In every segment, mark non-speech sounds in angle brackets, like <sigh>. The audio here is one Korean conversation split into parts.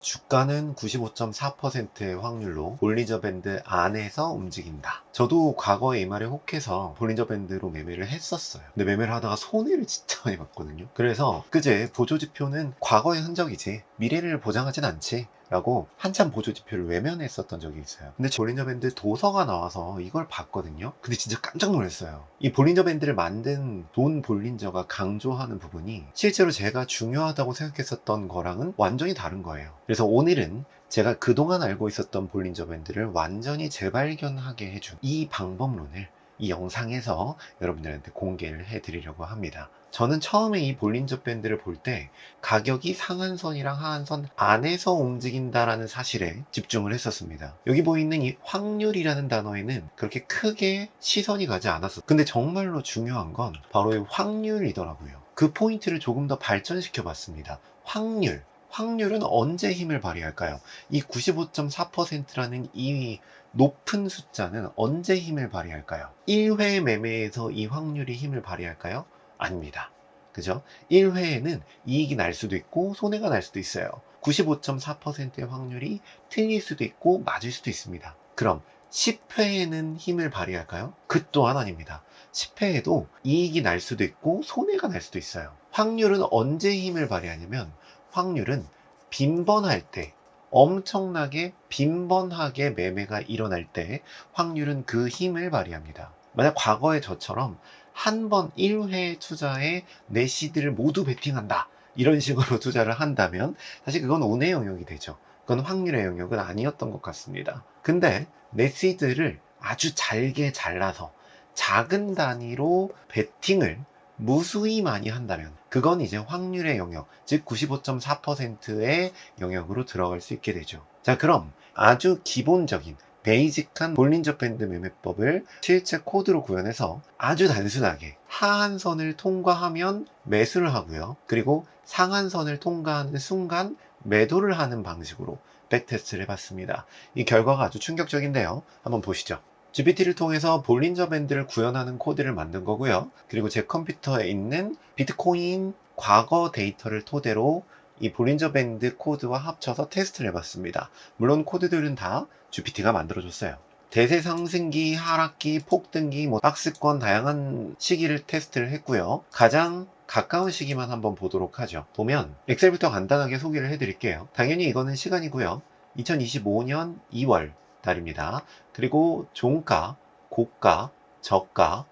주가는 95.4%의 확률로 볼리저 밴드 안에서 움직인다. 저도 과거에 이 말에 혹해서 볼리저 밴드로 매매를 했었어요. 근데 매매를 하다가 손해를 <laughs> 진짜 많이 봤거든요. 그래서 그제 보조 지표는 과거의 흔적이지 미래를 보장하진 않지. 라고 한참 보조 지표를 외면했었던 적이 있어요. 근데 볼린저 밴드 도서가 나와서 이걸 봤거든요. 근데 진짜 깜짝 놀랐어요. 이 볼린저 밴드를 만든 돈 볼린저가 강조하는 부분이 실제로 제가 중요하다고 생각했었던 거랑은 완전히 다른 거예요. 그래서 오늘은 제가 그동안 알고 있었던 볼린저 밴드를 완전히 재발견하게 해준 이 방법론을 이 영상에서 여러분들한테 공개를 해드리려고 합니다. 저는 처음에 이 볼린저 밴드를 볼 때 가격이 상한선이랑 하한선 안에서 움직인다라는 사실에 집중을 했었습니다. 여기 보이는 이 확률이라는 단어에는 그렇게 크게 시선이 가지 않았어. 근데 정말로 중요한 건 바로 이 확률이더라고요. 그 포인트를 조금 더 발전시켜 봤습니다. 확률. 확률은 언제 힘을 발휘할까요? 이 95.4%라는 이 높은 숫자는 언제 힘을 발휘할까요? 1회 매매에서 이 확률이 힘을 발휘할까요? 아닙니다. 그죠? 1회에는 이익이 날 수도 있고 손해가 날 수도 있어요. 95.4%의 확률이 틀릴 수도 있고 맞을 수도 있습니다. 그럼 10회에는 힘을 발휘할까요? 그 또한 아닙니다. 10회에도 이익이 날 수도 있고 손해가 날 수도 있어요. 확률은 언제 힘을 발휘하냐면 확률은 빈번할 때 엄청나게 빈번하게 매매가 일어날 때 확률은 그 힘을 발휘합니다. 만약 과거의 저처럼 한 번 1회 투자에 내 시드를 모두 베팅한다. 이런 식으로 <laughs> 투자를 한다면 사실 그건 운의 영역이 되죠. 그건 확률의 영역은 아니었던 것 같습니다. 근데 내 시드를 아주 잘게 잘라서 작은 단위로 베팅을 무수히 많이 한다면 그건 이제 확률의 영역, 즉 95.4%의 영역으로 들어갈 수 있게 되죠. 자, 그럼 아주 기본적인 베이직한 볼린저 밴드 매매법을 실제 코드로 구현해서 아주 단순하게 하한선을 통과하면 매수를 하고요. 그리고 상한선을 통과하는 순간 매도를 하는 방식으로 백테스트를 해봤습니다. 이 결과가 아주 충격적인데요. 한번 보시죠. GPT를 통해서 볼린저 밴드를 구현하는 코드를 만든 거고요. 그리고 제 컴퓨터에 있는 비트코인 과거 데이터를 토대로 이 볼린저 밴드 코드와 합쳐서 테스트를 해봤습니다. 물론 코드들은 다 GPT가 만들어줬어요. 대세 상승기, 하락기, 폭등기, 뭐 박스권 다양한 시기를 테스트를 했고요. 가장 가까운 시기만 한번 보도록 하죠. 보면 엑셀부터 간단하게 소개를 해드릴게요. 당연히 이거는 시간이고요. 2025년 2월 달입니다. 그리고 종가, 고가, 저가,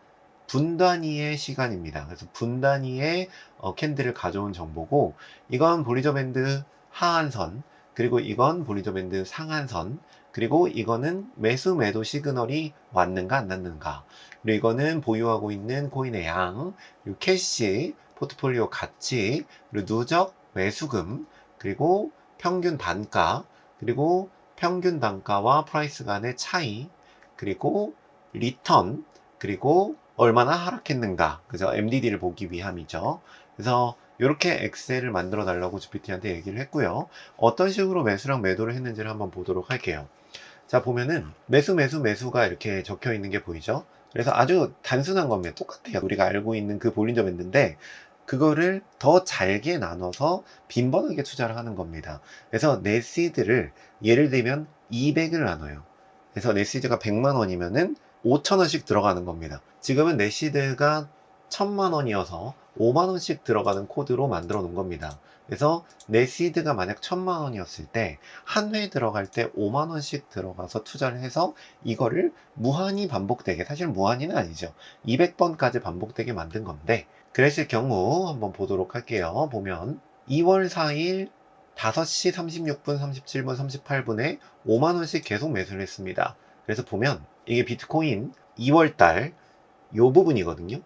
분단위의 시간입니다. 그래서 분단위의 어, 캔들을 가져온 정보고 이건 볼리저 밴드 하한선 그리고 이건 볼리저 밴드 상한선 그리고 이거는 매수 매도 시그널이 왔는가 안 왔는가 그리고 이거는 보유하고 있는 코인의 양 그리고 캐시 포트폴리오 가치 그리고 누적 매수금 그리고 평균 단가 그리고 평균 단가와 프라이스 간의 차이 그리고 리턴 그리고 얼마나 하락했는가. 그죠 MDD를 보기 위함이죠. 그래서 이렇게 엑셀을 만들어 달라고 GPT한테 얘기를 했고요. 어떤 식으로 매수랑 매도를 했는지를 한번 보도록 할게요. 자 보면은 매수 매수 매수가 이렇게 적혀 있는 게 보이죠? 그래서 아주 단순한 겁니다. 똑같아요. 우리가 알고 있는 그 볼린저 밴드인데 그거를 더 잘게 나눠서 빈번하게 투자를 하는 겁니다 그래서 내 시드를 예를 들면 200을 나눠요 그래서 내 시드가 100만 원이면은 5천 원씩 들어가는 겁니다. 지금은 내 시드가 1000만 원이어서 5만 원씩 들어가는 코드로 만들어 놓은 겁니다. 그래서 내 시드가 만약 1000만 원이었을 때 한 회 들어갈 때 5만 원씩 들어가서 투자를 해서 이거를 무한히 반복되게 사실 무한히는 아니죠. 200번까지 반복되게 만든 건데 그랬을 경우 한번 보도록 할게요. 보면 2월 4일 5시 36분, 37분, 38분에 5만 원씩 계속 매수를 했습니다. 그래서 보면 이게 비트코인 2월달 요 부분이거든요.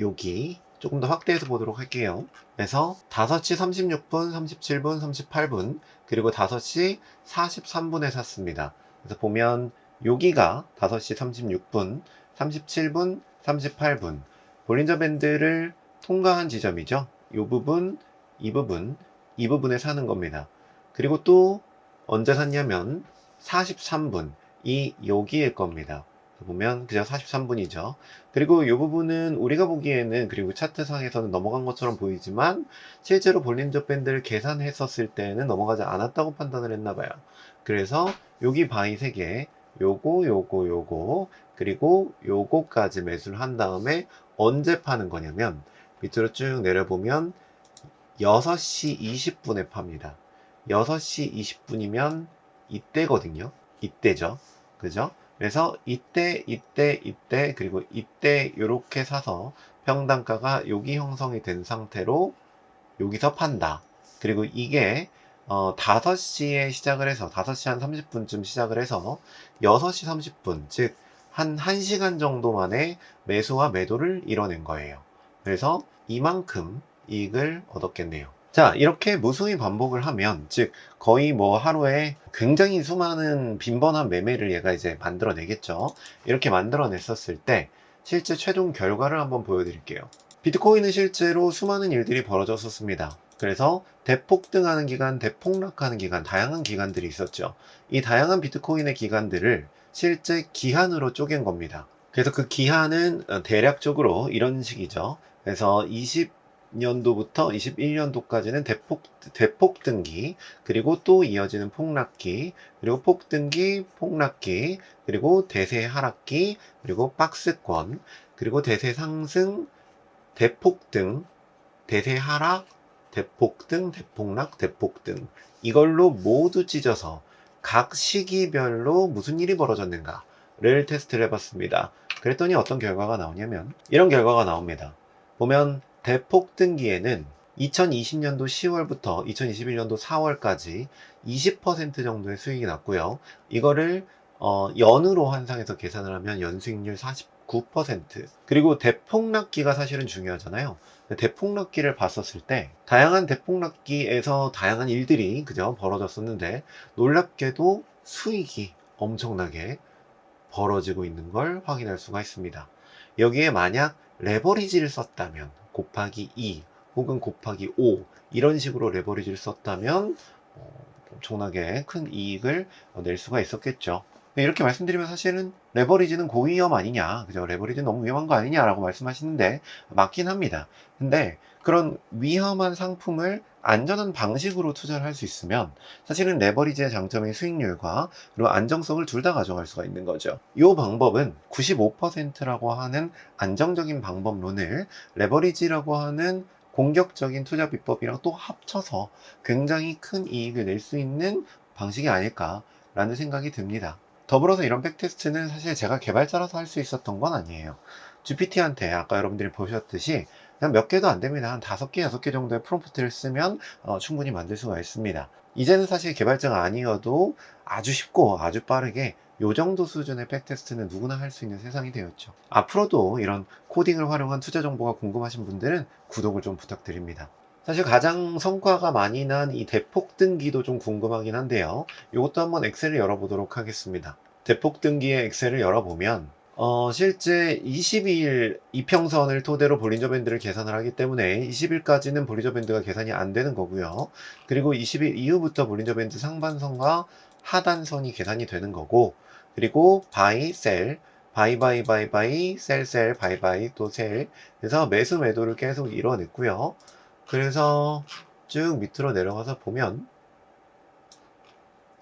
여기 조금 더 확대해서 보도록 할게요. 그래서 5시 36분, 37분, 38분 그리고 5시 43분에 샀습니다. 그래서 보면 여기가 5시 36분, 37분, 38분 볼린저 밴드를 통과한 지점이죠. 이 부분, 이 부분, 이 부분에 사는 겁니다. 그리고 또 언제 샀냐면 43분 이 여기일 겁니다. 보면 그저 43분이죠. 그리고 이 부분은 우리가 보기에는 그리고 차트상에서는 넘어간 것처럼 보이지만 실제로 볼린저 밴드를 계산했었을 때는 넘어가지 않았다고 판단을 했나 봐요. 그래서 여기 바이 3개, 요거, 요거, 요거, 그리고 요거까지 매수를 한 다음에 언제 파는 거냐면 밑으로 쭉 내려보면 6시 20분에 팝니다. 6시 20분이면 이때거든요. 이때죠. 그죠? 그래서 이때, 이때, 이때, 그리고 이때 요렇게 사서 평단가가 여기 형성이 된 상태로 여기서 판다. 그리고 이게 어, 5시에 시작을 해서 5시 한 30분쯤 시작을 해서 6시 30분, 즉 한 1시간 정도 만에 매수와 매도를 이뤄낸 거예요. 그래서 이만큼 이익을 얻었겠네요. 자, 이렇게 무수히 반복을 하면, 즉, 거의 뭐 하루에 굉장히 수많은 빈번한 매매를 얘가 이제 만들어내겠죠. 이렇게 만들어냈었을 때, 실제 최종 결과를 한번 보여드릴게요. 비트코인은 실제로 수많은 일들이 벌어졌었습니다. 그래서 대폭등하는 기간, 대폭락하는 기간, 다양한 기간들이 있었죠. 이 다양한 비트코인의 기간들을 실제 기한으로 쪼갠 겁니다. 그래서 그 기한은 어, 대략적으로 이런 식이죠. 그래서 20년도부터 21년도까지는 대폭, 대폭 등기, 그리고 또 이어지는 폭락기, 그리고 폭등기, 폭락기, 그리고 대세 하락기, 그리고 박스권, 그리고 대세 상승, 대폭 등, 대세 하락, 대폭 등, 대폭락, 대폭 등. 이걸로 모두 찢어서 각 시기별로 무슨 일이 벌어졌는가를 테스트를 해봤습니다. 그랬더니 어떤 결과가 나오냐면 이런 결과가 나옵니다. 보면 대폭 등기에는 2020년도 10월부터 2021년도 4월까지 20% 정도의 수익이 났고요. 이거를 어, 연으로 환상해서 계산을 하면 연수익률 49% 그리고 대폭락기가 사실은 중요하잖아요. 대폭락기를 봤었을 때 다양한 대폭락기에서 다양한 일들이 그죠 벌어졌었는데 놀랍게도 수익이 엄청나게 벌어지고 있는 걸 확인할 수가 있습니다. 여기에 만약 레버리지를 썼다면 곱하기 2 혹은 곱하기 5 이런 식으로 레버리지를 썼다면 어, 엄청나게 큰 이익을 낼 수가 있었겠죠. 네, 이렇게 말씀드리면 사실은 레버리지는 고위험 아니냐, 그죠? 레버리지 너무 위험한 거 아니냐라고 말씀하시는데 맞긴 합니다. 근데 그런 위험한 상품을 안전한 방식으로 투자를 할 수 있으면 사실은 레버리지의 장점인 수익률과 그리고 안정성을 둘 다 가져갈 수가 있는 거죠. 이 방법은 95%라고 하는 안정적인 방법론을 레버리지라고 하는 공격적인 투자 비법이랑 또 합쳐서 굉장히 큰 이익을 낼 수 있는 방식이 아닐까라는 생각이 듭니다. 더불어서 이런 백테스트는 사실 제가 개발자라서 할 수 있었던 건 아니에요. GPT한테 아까 여러분들이 보셨듯이 그냥 몇 개도 안 됩니다. 한 다섯 개, 여섯 개 정도의 프롬프트를 쓰면 어, 충분히 만들 수가 있습니다. 이제는 사실 개발자가 아니어도 아주 쉽고 아주 빠르게 요 정도 수준의 백테스트는 누구나 할 수 있는 세상이 되었죠. 앞으로도 이런 코딩을 활용한 투자 정보가 궁금하신 분들은 구독을 좀 부탁드립니다. 사실 가장 성과가 많이 난 이 대폭 등기도 좀 궁금하긴 한데요. 이것도 한번 엑셀을 열어보도록 하겠습니다. 대폭 등기의 엑셀을 열어보면 어, 실제 22일 이평선을 토대로 볼린저 밴드를 계산을 하기 때문에 20일까지는 볼린저 밴드가 계산이 안 되는 거고요. 그리고 20일 이후부터 볼린저 밴드 상반선과 하단선이 계산이 되는 거고, 그리고 바이, 셀, 바이, 바이, 바이, 바이, 셀, 셀, 바이, 바이, 또 셀. 그래서 매수, 매도를 계속 이뤄냈고요. 그래서 쭉 밑으로 내려가서 보면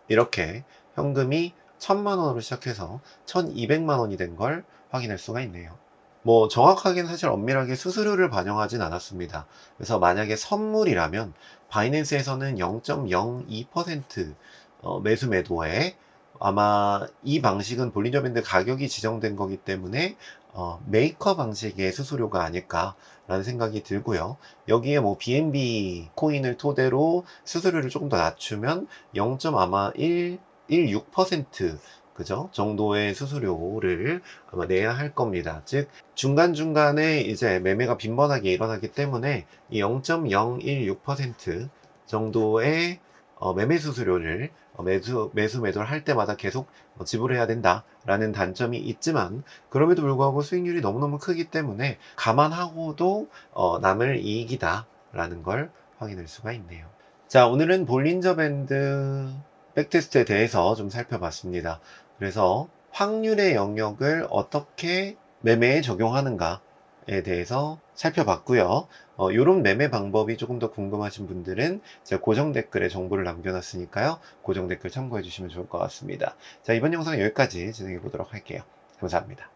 이렇게 현금이 1000만 원으로 시작해서 1200만 원이 된 걸 확인할 수가 있네요. 뭐 정확하게는 사실 엄밀하게 수수료를 반영하진 않았습니다. 그래서 만약에 선물이라면 바이낸스에서는 0.02% 어, 매수 매도에 아마 이 방식은 볼린저 밴드 가격이 지정된 거기 때문에 어, 메이커 방식의 수수료가 아닐까라는 생각이 들고요. 여기에 뭐 BNB 코인을 토대로 수수료를 조금 더 낮추면 0. 아마 1 1.6% 그죠? 정도의 수수료를 아마 내야 할 겁니다. 즉, 중간중간에 이제 매매가 빈번하게 일어나기 때문에 이 0.016% 정도의 어, 매매 수수료를 어, 매수, 매수 매도를 할 때마다 계속 어, 지불해야 된다라는 단점이 있지만 그럼에도 불구하고 수익률이 너무너무 크기 때문에 감안하고도 어, 남을 이익이다라는 걸 확인할 수가 있네요. 자, 오늘은 볼린저 밴드 백테스트에 대해서 좀 살펴봤습니다. 그래서 확률의 영역을 어떻게 매매에 적용하는가 에 대해서 살펴봤고요. 어, 이런 매매 방법이 조금 더 궁금하신 분들은 제가 고정 댓글에 정보를 남겨놨으니까요. 고정 댓글 참고해 주시면 좋을 것 같습니다. 자, 이번 영상 여기까지 진행해 보도록 할게요. 감사합니다.